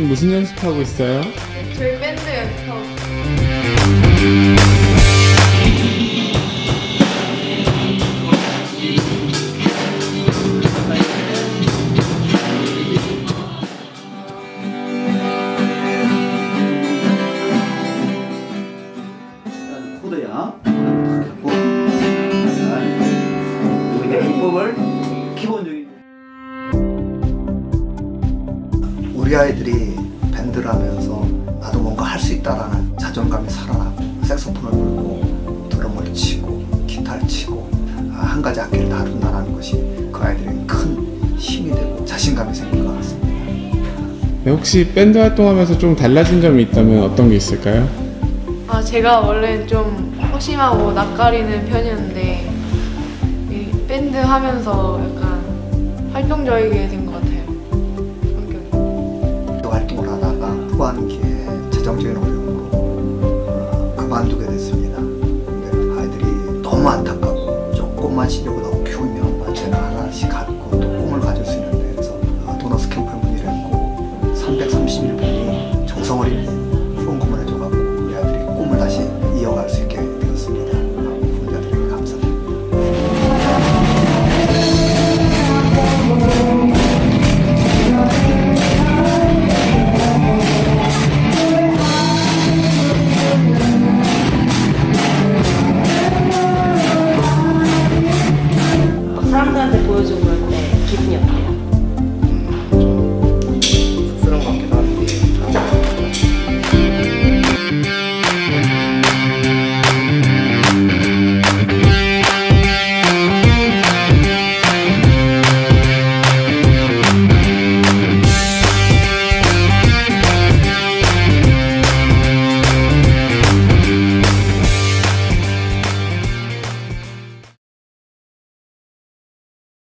무슨 연습하고 있어요? 저희 밴드 연습하고 코드야. 그리고 우리가 기법을 우리 아이들이 밴드를 하면서 나도 뭔가 할 수 있다라는 자존감이 살아나고 색소폰을 불고 드럼을 치고 기타를 치고 아, 한 가지 악기를 다룬다는 것이 그 아이들에게 큰 힘이 되고 자신감이 생길 것 같습니다. 네, 혹시 밴드 활동하면서 좀 달라진 점이 있다면 어떤 게 있을까요? 아 제가 원래 좀 소심하고 낯가리는 편이었는데 이 밴드 하면서 약간 활동적이게 된 것 气就回来。